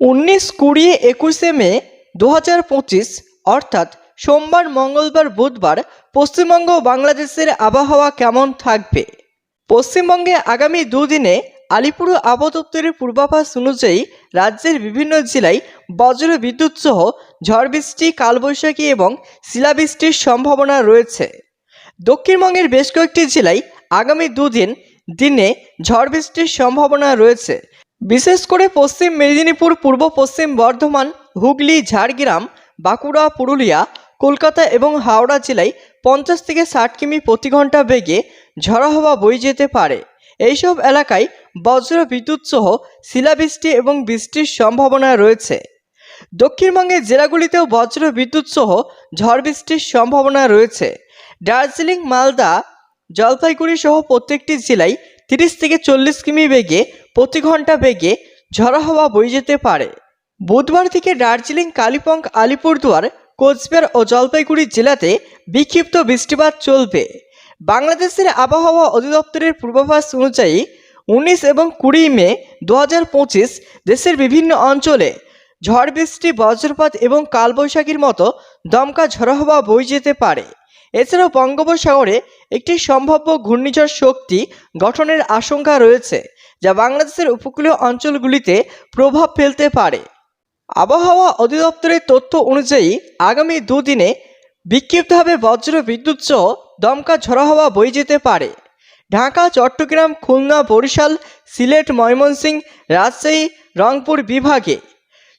উনিশ কুড়ি একুশে মে দু হাজার পঁচিশ, অর্থাৎ সোমবার, মঙ্গলবার, বুধবার পশ্চিমবঙ্গ বাংলাদেশের আবহাওয়া কেমন থাকবে? পশ্চিমবঙ্গে আগামী দুদিনে আলিপুর আবহাওয়া দপ্তরের পূর্বাভাস অনুযায়ী রাজ্যের বিভিন্ন জেলায় বজ্র বিদ্যুৎ সহ ঝড় বৃষ্টি, কালবৈশাখী এবং শিলাবৃষ্টির সম্ভাবনা রয়েছে। দক্ষিণবঙ্গের বেশ কয়েকটি জেলায় আগামী দুদিন দিনে ঝড় বৃষ্টির সম্ভাবনা রয়েছে। বিশেষ করে পশ্চিম মেদিনীপুর, পূর্ব পশ্চিম বর্ধমান, হুগলি, ঝাড়গ্রাম, বাঁকুড়া, পুরুলিয়া, কলকাতা এবং হাওড়া জেলায় পঞ্চাশ থেকে ষাট কিমি প্রতি ঘণ্টা বেগে ঝড়ো হওয়া বয়ে যেতে পারে। এইসব এলাকায় বজ্র বিদ্যুৎ সহ শিলাবৃষ্টি এবং বৃষ্টির সম্ভাবনা রয়েছে। দক্ষিণবঙ্গের জেলাগুলিতেও বজ্র বিদ্যুৎ সহ ঝড় বৃষ্টির সম্ভাবনা রয়েছে। দার্জিলিং, মালদা, জলপাইগুড়ি সহ প্রত্যেকটি জেলায় তিরিশ থেকে চল্লিশ কিমি বেগে প্রতি ঘণ্টা বেগে ঝড়ো হাওয়া বয়ে যেতে পারে। বুধবার থেকে দার্জিলিং, কালিম্পং, আলিপুরদুয়ার, কোচবিহার ও জলপাইগুড়ি জেলাতে বিক্ষিপ্ত বৃষ্টিপাত চলবে। বাংলাদেশের আবহাওয়া অধিদপ্তরের পূর্বাভাস অনুযায়ী উনিশ এবং কুড়ি মে দু হাজার পঁচিশ দেশের বিভিন্ন অঞ্চলে ঝড় বৃষ্টি, বজ্রপাত এবং কালবৈশাখীর মতো দমকা ঝড়ো হাওয়া বয়ে যেতে পারে। এছাড়াও বঙ্গোপসাগরে একটি সম্ভাব্য ঘূর্ণিঝড় শক্তি গঠনের আশঙ্কা রয়েছে। যা বাংলাদেশের উপকূলীয় অঞ্চলগুলিতে প্রভাব ফেলতে পারে। আবহাওয়া অধিদপ্তরের তথ্য অনুযায়ী, আগামী দুদিনে বিক্ষিপ্তভাবে বজ্র বিদ্যুৎ সহ দমকা ঝড়ো হওয়া বয়ে যেতে পারে। ঢাকা, চট্টগ্রাম, খুলনা, বরিশাল, সিলেট, ময়মনসিংহ, রাজশাহী, রংপুর বিভাগে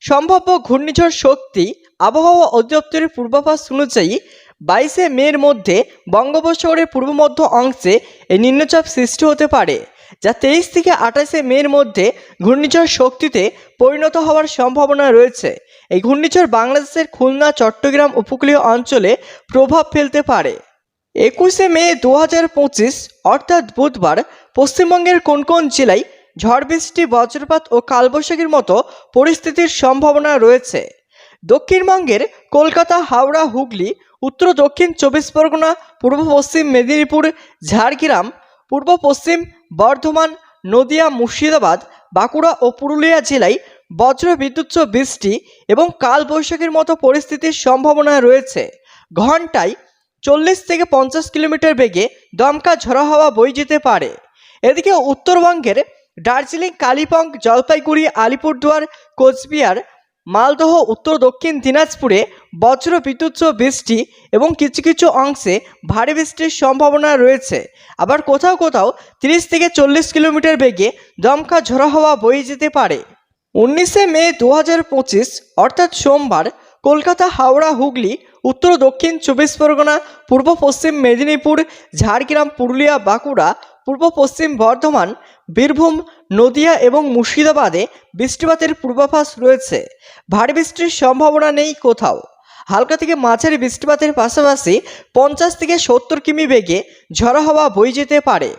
সম্ভাব্য ঘূর্ণিঝড় শক্তি আবহাওয়া অধিদপ্তরের পূর্বাভাস অনুযায়ী বাইশে মের মধ্যে বঙ্গোপসাগরের পূর্ব মধ্য অংশে এই নিম্নচাপ সৃষ্টি হতে পারে। যা তেইশ থেকে আঠাশে মের মধ্যে ঘূর্ণিঝড় শক্তিতে পরিণত হওয়ার সম্ভাবনা রয়েছে। এই ঘূর্ণিঝড় বাংলাদেশের খুলনা, চট্টগ্রাম উপকূলীয় অঞ্চলে প্রভাব ফেলতে পারে। একুশে মে দু হাজার পঁচিশ, অর্থাৎ বুধবার, পশ্চিমবঙ্গের কোন কোন জেলায় ঝড়, বৃষ্টি, বজ্রপাত ও কালবৈশাখীর মতো পরিস্থিতির সম্ভাবনা রয়েছে? দক্ষিণবঙ্গের কলকাতা, হাওড়া, হুগলি, উত্তর, দক্ষিণ, চব্বিশ পরগনা, পূর্ব পশ্চিম, মেদিনীপুর, ঝাড়গ্রাম, পূর্ব পশ্চিম বর্ধমান, নদিয়া, মুর্শিদাবাদ, বাঁকুড়া ও পুরুলিয়া জেলায় বজ্র বিদ্যুৎ বৃষ্টি এবং কালবৈশাখীর মতো পরিস্থিতির সম্ভাবনা রয়েছে। ঘন্টায় চল্লিশ থেকে পঞ্চাশ কিলোমিটার বেগে দমকা ঝড়ো হাওয়া বয়ে যেতে পারে। এদিকে উত্তরবঙ্গের দার্জিলিং, কালিম্পং, জলপাইগুড়ি, আলিপুরদুয়ার, কোচবিহার, মালদহ, উত্তর দক্ষিণ দিনাজপুরে বজ্র বিদ্যুৎ সহ বৃষ্টি এবং কিছু কিছু অংশে ভারী বৃষ্টির সম্ভাবনা রয়েছে। আবার কোথাও কোথাও তিরিশ থেকে চল্লিশ কিলোমিটার বেগে দমকা ঝড়ো হওয়া বয়ে যেতে পারে। উনিশে মে দু হাজার পঁচিশ, অর্থাৎ সোমবার, কলকাতা, হাওড়া, হুগলি, উত্তর, দক্ষিণ চব্বিশ পরগনা, পূর্ব পশ্চিম মেদিনীপুর, ঝাড়গ্রাম, পুরুলিয়া, বাঁকুড়া, পূর্ব পশ্চিম বর্ধমান, বীরভূম, নদিয়া এবং মুর্শিদাবাদে বৃষ্টিপাতের পূর্বাভাস রয়েছে। ভারী বৃষ্টির সম্ভাবনা নেই কোথাও। হালকা থেকে মাঝারি বৃষ্টিপাতের পাশাপাশি পঞ্চাশ থেকে সত্তর কিমি বেগে ঝড়ো হাওয়া বয়ে যেতে পারে।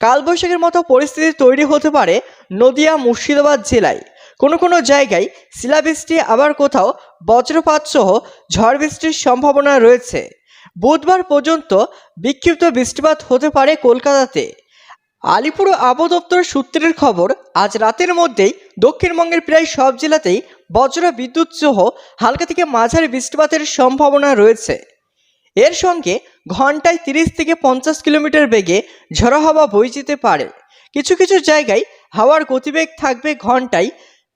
কালবৈশাখের মতো পরিস্থিতি তৈরি হতে পারে নদিয়া, মুর্শিদাবাদ জেলায়। কোনো কোনো জায়গায় শিলাবৃষ্টি, আবার কোথাও বজ্রপাত সহ ঝড় বৃষ্টির সম্ভাবনা রয়েছে। বুধবার পর্যন্ত বিক্ষিপ্ত বৃষ্টিপাত হতে পারে কলকাতাতে। আলিপুর আবহাওয়া দপ্তর সূত্রের খবর, আজ রাতের মধ্যেই দক্ষিণবঙ্গের প্রায় সব জেলাতেই বজ্র বিদ্যুৎ সহ হালকা থেকে মাঝারি বৃষ্টিপাতের সম্ভাবনা রয়েছে। এর সঙ্গে ঘন্টায় তিরিশ থেকে পঞ্চাশ কিলোমিটার বেগে ঝড়ো হাওয়া বয়ে যেতে পারে। কিছু কিছু জায়গায় হাওয়ার গতিবেগ থাকবে ঘন্টায়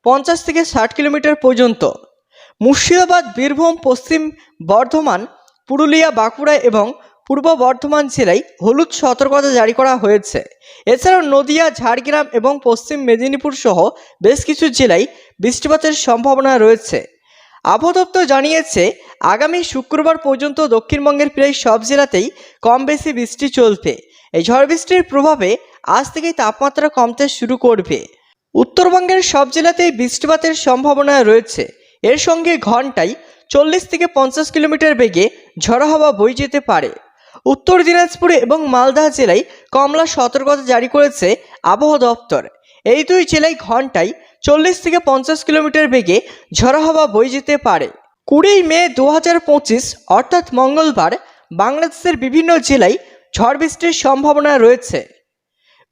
পঞ্চাশ থেকে ষাট কিলোমিটার পর্যন্ত। মুর্শিদাবাদ, বীরভূম, পশ্চিম বর্ধমান, পুরুলিয়া, বাঁকুড়া এবং পূর্ব বর্ধমান জেলায় হলুদ সতর্কতা জারি করা হয়েছে। এছাড়াও নদিয়া, ঝাড়গ্রাম এবং পশ্চিম মেদিনীপুর সহ বেশ কিছু জেলায় বৃষ্টিপাতের সম্ভাবনা রয়েছে। আবহাওয়া দপ্তর জানিয়েছে, আগামী শুক্রবার পর্যন্ত দক্ষিণবঙ্গের প্রায় সব জেলাতেই কম বেশি বৃষ্টি চলবে। এই ঝড় বৃষ্টির প্রভাবে আজ থেকেই তাপমাত্রা কমতে শুরু করবে। উত্তরবঙ্গের সব জেলাতেই বৃষ্টিপাতের সম্ভাবনা রয়েছে। এর সঙ্গে ঘন্টায় চল্লিশ থেকে পঞ্চাশ কিলোমিটার বেগে ঝড়ো হাওয়া বয়ে যেতে পারে। উত্তর দিনাজপুরে এবং মালদহ জেলায় কমলা সতর্কতা জারি করেছে আবহাওয়া দপ্তর। এই দুই জেলায় ঘন্টায় চল্লিশ থেকে পঞ্চাশ কিলোমিটার বেগে ঝড়ো হওয়া বয়ে যেতে পারে। কুড়ি মে দু হাজার পঁচিশ, অর্থাৎ মঙ্গলবার, বাংলাদেশের বিভিন্ন জেলায় ঝড় বৃষ্টির সম্ভাবনা রয়েছে।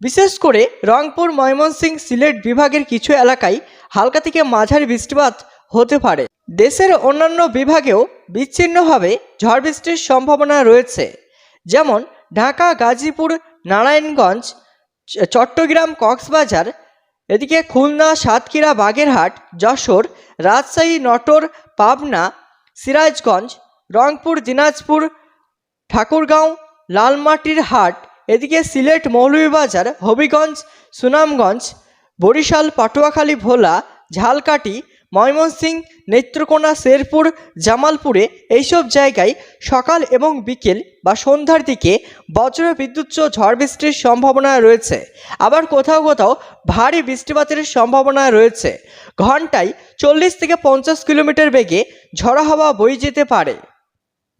বিশেষ করে রংপুর ময়মনসিংহ সিলেট বিভাগের কিছু এলাকায় হালকা থেকে মাঝারি বৃষ্টিপাত হতে পারে। দেশের অন্যান্য বিভাগেও বিচ্ছিন্নভাবে ঝড় বৃষ্টির সম্ভাবনা রয়েছে। যেমন ঢাকা, গাজীপুর, নারায়ণগঞ্জ চট্টগ্রাম, কক্সবাজার, এদিকে খুলনা, সাতক্ষীরা, বাগেরহাট, যশোর, রাজশাহী, নটর, পাবনা, সিরাজগঞ্জ, রংপুর, দিনাজপুর, ঠাকুরগাঁও, লালমাটির হাট, এদিকে সিলেট, মৌলভীবাজার, হবিগঞ্জ, সুনামগঞ্জ, বরিশাল, পাটুয়াখালী, ভোলা, ঝালকাঠি ময়মনসিংহ, নেত্রকোনা, শেরপুর, জামালপুরে এইসব জায়গায় সকাল এবং বিকেল বা সন্ধ্যার দিকে বজ্র বিদ্যুৎ ঝড় বৃষ্টির সম্ভাবনা রয়েছে। আবার কোথাও কোথাও ভারী বৃষ্টিপাতের সম্ভাবনা রয়েছে। ঘন্টায় চল্লিশ থেকে পঞ্চাশ কিলোমিটার বেগে ঝড়ো হাওয়া বয়ে যেতে পারে।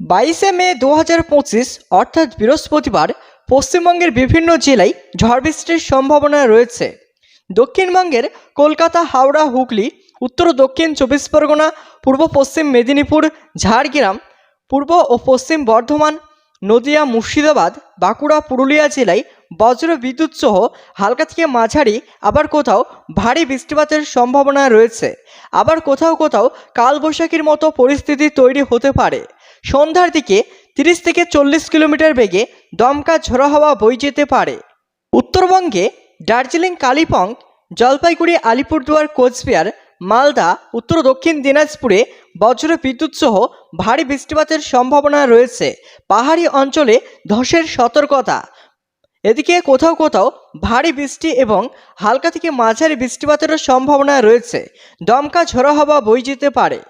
বাইশে মে দু হাজার পঁচিশ, অর্থাৎ বৃহস্পতিবার, পশ্চিমবঙ্গের বিভিন্ন জেলায় ঝড় বৃষ্টির সম্ভাবনা রয়েছে। দক্ষিণবঙ্গের কলকাতা, হাওড়া, হুগলি উত্তর দক্ষিণ চব্বিশ পরগনা, পূর্ব পশ্চিম মেদিনীপুর, ঝাড়গ্রাম, পূর্ব ও পশ্চিম বর্ধমান, নদিয়া, মুর্শিদাবাদ, বাঁকুড়া, পুরুলিয়া জেলায় বজ্র বিদ্যুৎ সহ হালকা থেকে মাঝারি, আবার কোথাও ভারী বৃষ্টিপাতের সম্ভাবনা রয়েছে। আবার কোথাও কোথাও কালবৈশাখীর মতো পরিস্থিতি তৈরি হতে পারে। সন্ধ্যার দিকে তিরিশ থেকে চল্লিশ কিলোমিটার বেগে দমকা ঝোড়ো হাওয়া বই যেতে পারে। উত্তরবঙ্গে দার্জিলিং কালিম্পং জলপাইগুড়ি আলিপুরদুয়ার কোচবিহার মালদা, উত্তর দক্ষিণ দিনাজপুরে বজ্র বিদ্যুৎ সহ ভারী বৃষ্টিপাতের সম্ভাবনা রয়েছে। পাহাড়ি অঞ্চলে ধসের সতর্কতা। এদিকে কোথাও কোথাও ভারী বৃষ্টি এবং হালকা থেকে মাঝারি বৃষ্টিপাতেরও সম্ভাবনা রয়েছে। দমকা ঝোড়ো হওয়া বই যেতে পারে।